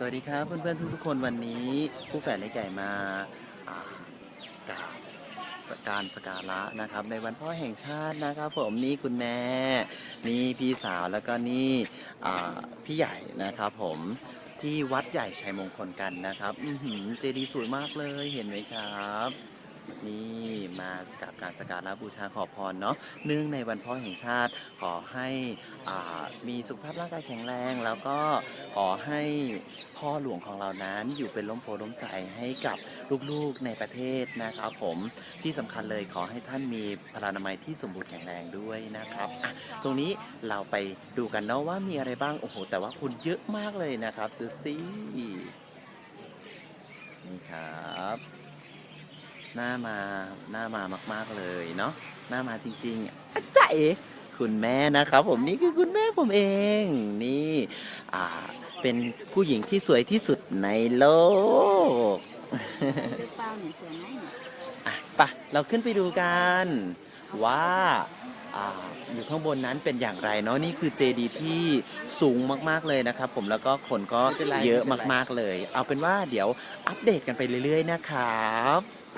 สวัสดีครับเพื่อนๆทุกๆคนวันนี้ผู้แฝดเล็กใหญ่มาอ่ากราบการสการะนะครับ ในวันพ่อแห่งชาตินะครับผมนี่คุณแม่นี่พี่สาวแล้วก็นี่พี่ใหญ่นะครับผมที่วัดใหญ่ชัยมงคลกันนะครับเจดีย์สวยมากเลยเห็นไหมครับ นี่มากับการสกการะบูชาขอพรเนาะเนื่องในวันพ่อแห่งชาติขอให้มีสุขภาพร่างกายแข็งแรง แล้วก็ขอให้พ่อหลวงของเรานั้นอยู่เป็นล้มโพล้มใสให้กับลูกๆในประเทศนะครับผมที่สำคัญเลยขอให้ท่านมีพลานามัยที่สมบูรณ์แข็งแรงด้วยนะครับตรงนี้เราไปดูกันเนาะว่ามีอะไรบ้างโอ้โหแต่ว่าคุณเยอะมากเลยนะครับดูสินี่ครับ หน้ามาหน้ามามาก ๆเลยเนาะหน้ามาจริงๆอะจ๊ะเอ๋คุณแม่นะครับผมนี่คือคุณแม่ผมเองนี่อ่าเป็นผู้หญิงที่สวยที่สุดในโลกหรือเปล่าเนี่ยสวยไหมเนี่ยอะไปะเราขึ้นไปดูกัน ว่าอ่าอยู่ข้างบนนั้นเป็นอย่างไรเนาะนี่คือเจดีที่สูงมากๆเลยนะครับ ผมแล้วก็คนก็เยอะมากๆเลย เอาเป็นว่าเดี๋ยวอัปเดตกันไปเรื่อย ๆ นะครับไป